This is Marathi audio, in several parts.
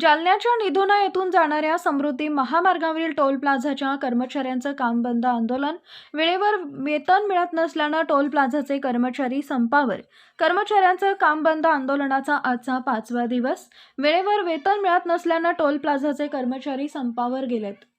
जालन्याच्या निधोना येथून जाणाऱ्या समृद्धी महामार्गावरील टोल प्लाझाच्या कर्मचाऱ्यांचं काम बंद आंदोलन. वेळेवर वेतन मिळत नसल्यानं टोल प्लाझाचे कर्मचारी संपावर. कर्मचाऱ्यांचं काम बंद आंदोलनाचा आजचा पाचवा दिवस. वेळेवर वेतन मिळत नसल्यानं टोल प्लाझाचे कर्मचारी संपावर गेलेत.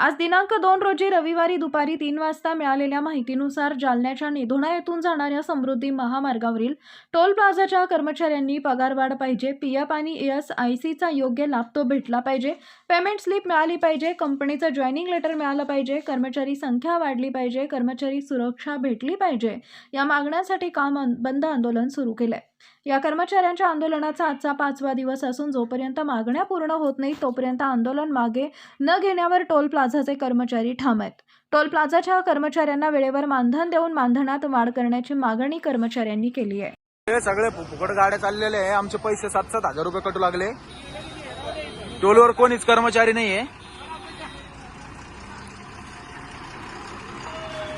आज दिनांक दोन रोजी रविवारी दुपारी तीन वाजता मिळालेल्या माहितीनुसार जालन्याच्या निधोणा येथून जाणाऱ्या समृद्धी महामार्गावरील टोल प्लाझाच्या कर्मचाऱ्यांनी पगारवाढ पाहिजे पी एफ आणि एस आय सीचा योग्य लाभ तो भेटला पाहिजे पेमेंट स्लिप मिळाली पाहिजे कंपनीचं जॉईनिंग लेटर मिळालं पाहिजे कर्मचारी संख्या वाढली पाहिजे कर्मचारी सुरक्षा भेटली पाहिजे या मागण्यांसाठी काम बंद आंदोलन सुरू केलंय. या कर्मचाऱ्यांच्या आंदोलनाचा आजचा पाचवा दिवस असून जोपर्यंत मागण्या पूर्ण होत नाही तोपर्यंत आंदोलन मागे न घेण्यावर टोल प्लाझा प्लाझाचे कर्मचारी ठाम आहेत. टोल प्लाझाच्या कर्मचाऱ्यांना वेळेवर मानधन देऊन मानधनात वाढ करण्याची मागणी कर्मचाऱ्यांनी केली आहे. हे सगळे फुकट गाड्या चाललेले आहे. आमचे पैसे सात सात हजार रुपये कटू लागले. टोलवर कोणीच कर्मचारी नाहीये.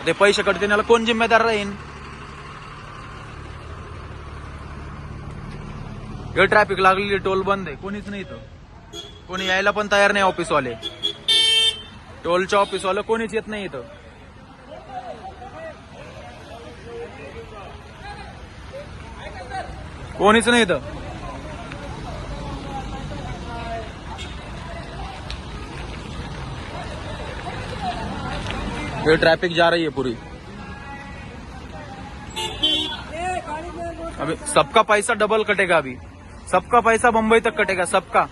ते पैसे कटते देण्याला कोण जिम्मेदार राहीन? हे ट्रॅफिक लागलेली टोल बंद आहे. कोणीच नाही इथं. कोणी यायला पण तयार नाही ऑफिसवाले टोलच्या ऑफिसवाला कोणीच येत नाही इथं. कोणीच नाही इथं. ये ट्रैफिक जा रही है पूरी. अभी सबका पैसा डबल कटेगा अभी. सबका पैसा मुंबई तक कटेगा सबका.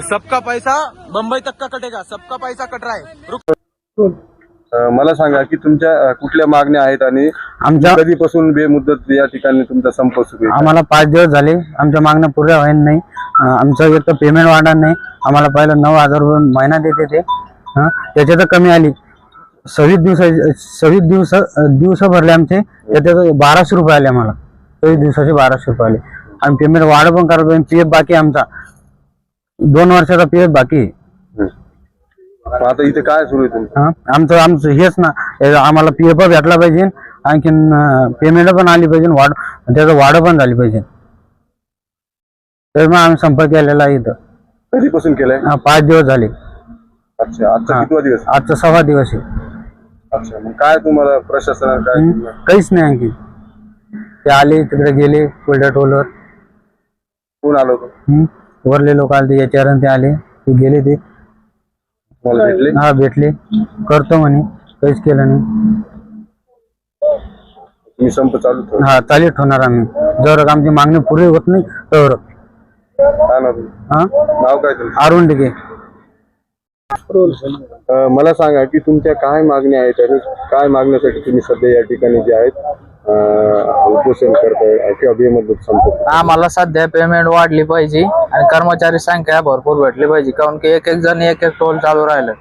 सबका पैसा मुंबई तक का कटेगा सबका पैसा कट रहा है। मला सांगा की तुमच्या कुठल्या मागण्या आहेत आणि आमच्या कधीपासून बेमुदत या ठिकाणी तुमचा संप सुरू आहे? आम्हाला पाच दिवस झाले आमच्या मागण्या पुऱ्या होईल नाही. आमचं एक तर पेमेंट वाढणार नाही. आम्हाला पहिलं नऊ हजार रुपये महिना देते ते. हं, त्याच्यात कमी आली. सव्वीस दिवस सव्वीस दिवस दिवस भरले आमचे त्याच्यात बाराशे रुपये आले आम्हाला. सव्वीस दिवसाचे बाराशे रुपये आले. आणि पेमेंट वाढ पण पाहिजे पी एफ बाकी आमचा. दोन वर्षाचा पी एफ बाकी आहे. मग आता इथे काय सुरू आहे तुमचं? हं, आमचं आमचं हेच ना हे आम्हाला पी एफ भेटला पाहिजे आणखीन पेमेंट पण आली पाहिजे वाढ त्याचं वाढ पण झाली पाहिजे. तर मग आम्ही संपर्क केलेला आहे इथं. कधीपासून केलंय? हा, पाच दिवस झाले. अच्छा आजचा. कितवा दिवस? आजचा सव्वा दिवस आहे. अच्छा मग काय तुम्हाला काय केलं? काहीच नाही आणखी. ते आले तिकडे गेले पुढल्या टोलवर कोण आलं होतं? वरले लोक आले ते याच्यावर ते आले ते गेले ते. तुम्हाला भेटले? हा भेटले. करतो म्हणे काहीच केलं नाही. तुम्ही संप चालू हा चालीत होणार आम्ही. जर आमची मागणी पुरी होत नाही तर? हा? नाव काय तुमचं? अरुण डिगे अ, मला सांगा की तुमच्या काय मागण्या आहेत आणि काय मागण्यासाठी तुम्ही सध्या या ठिकाणी जे आहेत? उपोषण करताय किंवा आम्हाला सध्या पेमेंट वाढली पाहिजे आणि कर्मचारी संख्या भरपूर भेटली पाहिजे कारण की एक एक जण एक एक टोल चालू राहिलं.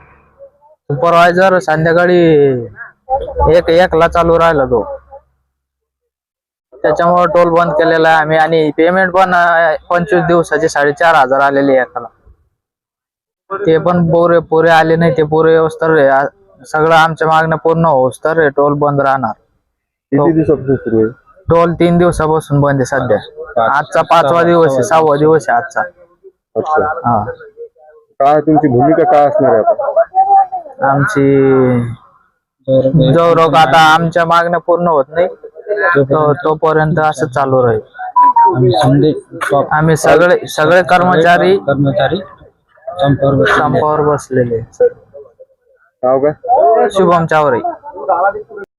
सुपरवायझर संध्याकाळी एक एकला चालू राहिला तो. त्याच्यामुळे टोल बंद केलेला आहे आम्ही आणि पेमेंट पण पंचवीस दिवसाचे साडेचार हजार आलेले एकाला ते पण पुरे पुरे आले नाही ते पुरे तर सगळं आमच्या मागण्या पूर्ण होस तर टोल बंद राहणार. किती दिवसापासून सुरू आहे? टोल तीन दिवसापासून बंद आहे सध्या. आजचा पाचवा दिवस आहे सहावा दिवस आहे आजचा. अच्छा. हा. काय तुमची भूमिका काय असणार आहे आता? आमची जो रोग आता आमच्या मागण्या पूर्ण होत नाही तो- तोपर्यंत असं चालू राहील. आम्ही सगळे सगळे कर्मचारी कर्मचारी संपावर बसलेले नाव काय? शुभम चावरे.